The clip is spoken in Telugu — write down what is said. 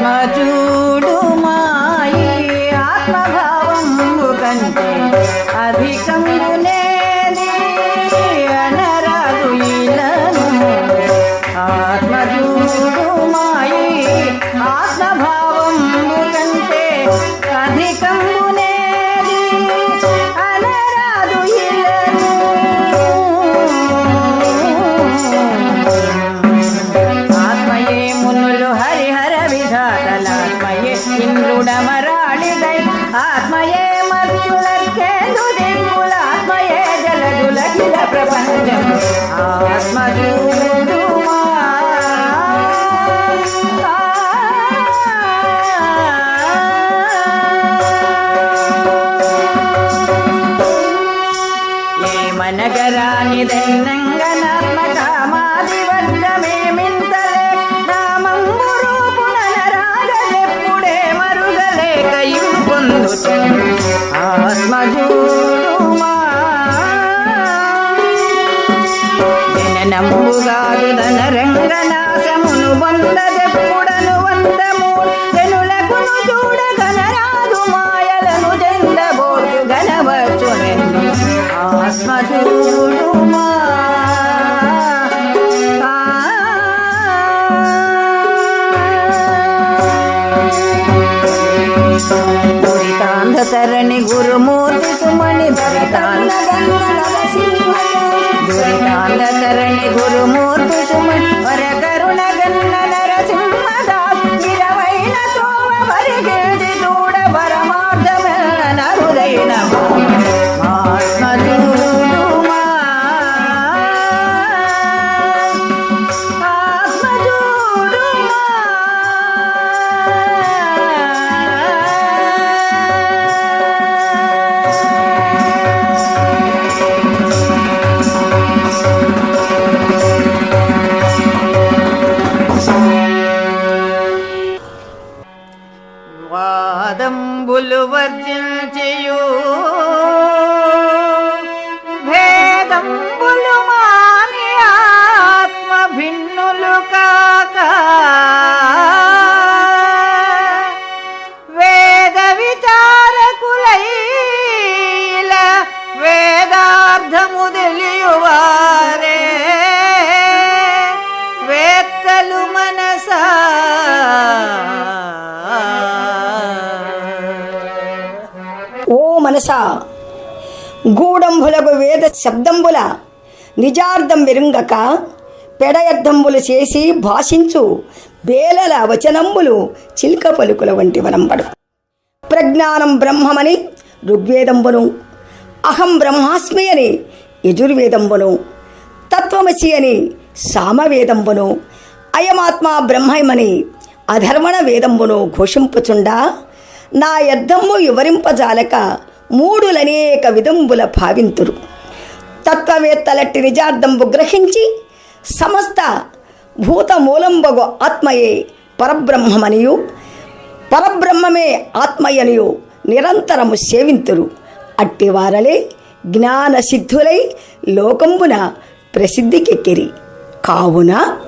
my I? ఆత్మయే మత్తులర్కేందు దిక్కుల ఆత్మయే జలదులకిల ప్రపంచం. ఆత్మజూడు ఏమనగరాని దైనంగా జననంబుగాదు ధనరంగనాశమును పొందదెప్పుడను వందము. జనులకును చూడ గణరాదు మాయలను జందబోదు గణవచ్చు నిన్ను ఆత్మచూడుమా దురితాంధతరణి గురుమూర్తి సుమణి దురితాంధ దురితాంధతరణి గురుమూర్తి పాదంబులు వర్జించియు. భేదంబులు మాని ఆత్మ భిన్నులు కాక. వేద విచారకులైల వేదార్థము తెలియవారే. వేత్తలు మనసా మనసా? గూడంబులకు వేద శబ్దంబుల నిజార్థం విరుంగక పెడయర్థంబులు చేసి భాషించు బేలల వచనంబులు చిల్క పలుకుల వంటి వనంబడు. ప్రజ్ఞానం బ్రహ్మమని ఋగ్వేదంబును అహం బ్రహ్మాస్మి అని యజుర్వేదంబును తత్వమసి అని సామవేదంబును అయమాత్మ బ్రహ్మమని అధర్మణ వేదంబును ఘోషింపుచుండా నా యద్ధంబు వివరింపజాలక మూడులనేక విధంబుల భావింతురు. తత్వవేత్తలట్టి నిజార్థంబు గ్రహించి సమస్త భూతమూలంబగు ఆత్మయే పరబ్రహ్మమనియు. పరబ్రహ్మమే ఆత్మయనియు నిరంతరము సేవింతురు. అట్టివారలే జ్ఞానసిద్ధులై లోకంబున ప్రసిద్ధికెక్కిరి. కావున